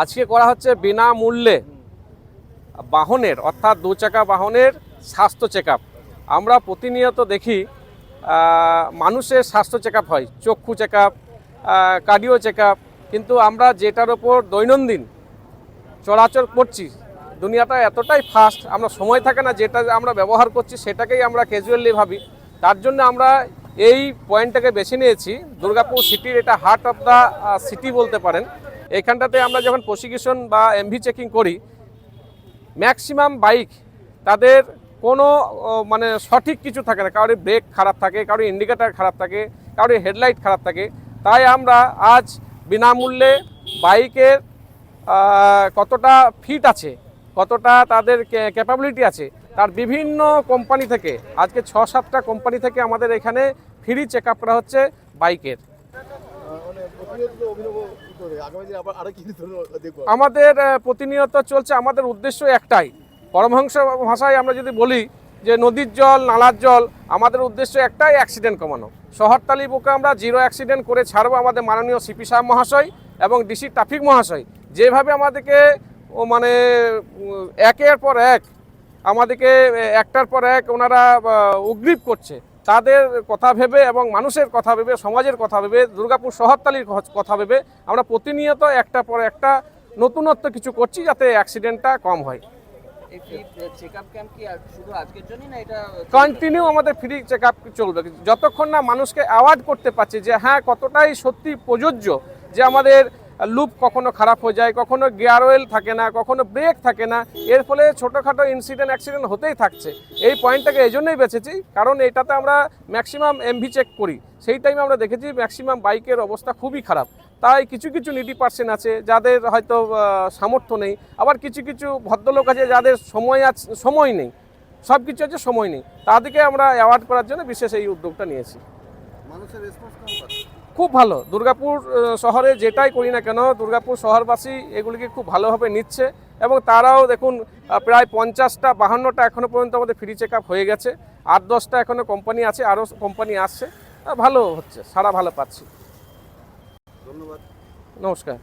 আজকে করা হচ্ছে বিনামূল্যে বাহনের, অর্থাৎ দু চাকা বাহনের স্বাস্থ্য চেক আমরা প্রতিনিয়ত দেখি মানুষের স্বাস্থ্য চেক হয়, চক্ষু চেক কার্ডিও চেক কিন্তু আমরা যেটার ওপর দৈনন্দিন চলাচল করছি, দুনিয়াটা এতটাই ফাস্ট আমরা সময় থাকে না যেটা আমরা ব্যবহার করছি সেটাকেই আমরা ক্যাজুয়ালি ভাবি। তার জন্য আমরা এই পয়েন্টটাকে বেছে নিয়েছি, দুর্গাপুর সিটির এটা হার্ট অফ দ্য সিটি বলতে পারেন। এখানটাতে আমরা যখন প্রসিকিউশন বা এমভি চেকিং করি ম্যাক্সিমাম বাইক তাদের কোনো মানে সঠিক কিছু থাকে না। কারোর ব্রেক খারাপ থাকে কারোর ইন্ডিকেটার খারাপ থাকে কারোর হেডলাইট খারাপ থাকে। তাই আমরা আজ বিনামূল্যে বাইকের কতটা ফিট আছে, কতটা তাদের ক্যাপাবিলিটি আছে, তার বিভিন্ন কোম্পানি থেকে, আজকে ছ সাতটা কোম্পানি থেকে আমাদের এখানে ফ্রি চেক আপ করা হচ্ছে বাইকের আমাদের প্রতিনিয়ত চলছে, আমাদের উদ্দেশ্য একটাই। পরমহংস ভাষায় আমরা যদি বলি যে নদীর জল, নালার জল, আমাদের উদ্দেশ্য একটাই অ্যাক্সিডেন্ট কমানো। শহরতালি বুকে আমরা জিরো অ্যাক্সিডেন্ট করে ছাড়বো আমাদের মাননীয় সিপি সাহেব মহাশয় এবং ডিসি ট্রাফিক মহাশয়। যেভাবে আমাদেরকে মানে একের পর এক, আমাদেরকে একটার পর এক ওনারা উগ্রীব করছে। তাদের কথা ভেবে এবং মানুষের কথা ভেবে সমাজের কথা ভেবে দুর্গাপুর শহরতালির কথা ভেবে আমরা প্রতিনিয়ত একটা পর একটা নতুনত্ব কিছু করছি যাতে অ্যাক্সিডেন্টটা কম হয়। কন্টিনিউ আমাদের ফ্রি চেক আপ চলবে। যতক্ষণ না মানুষকে অ্যাওয়ার্ড করতে পারছে যে হ্যাঁ কতটাই সত্যি প্রযোজ্য যে আমাদের লুপ কখনো খারাপ হয়ে যায়, কখনো গিয়ার অয়েল থাকে না, কখনো ব্রেক থাকে না। এর ফলে ছোটোখাটো ইনসিডেন্ট অ্যাক্সিডেন্ট হতেই থাকছে। এই পয়েন্টটাকে এই জন্যই বেছেছি, কারণ এটাতে আমরা ম্যাক্সিমাম এমভি চেক করি। সেই টাইমে আমরা দেখেছি ম্যাক্সিমাম বাইকের অবস্থা খুবই খারাপ। তাই কিছু কিছু নিটি পার্সেন্ট আছে, যাদের হয়তো সামর্থ্য নেই। আবার কিছু কিছু ভদ্রলোক আছে, যাদের সময় আছে, সময় নেই। সব কিছু আছে, সময় নেই। তাদেরকে আমরা অ্যাওয়ার্ড করার জন্য বিশেষ এই উদ্যোগটা নিয়েছি। খুব ভালো। দুর্গাপুর শহরে যেটাই করি না কেন দুর্গাপুর শহরবাসী এগুলিকে খুব ভালোভাবে নিচ্ছে এবং তারাও দেখুন প্রায় পঞ্চাশটা বাহান্নটা এখনও পর্যন্ত আমাদের ফ্রি চেক আপ হয়ে গেছে। আট দশটা এখনও কোম্পানি আছে আরও কোম্পানি আসছে। ভালো হচ্ছে সারা ভালো পাচ্ছি। ধন্যবাদ। নমস্কার।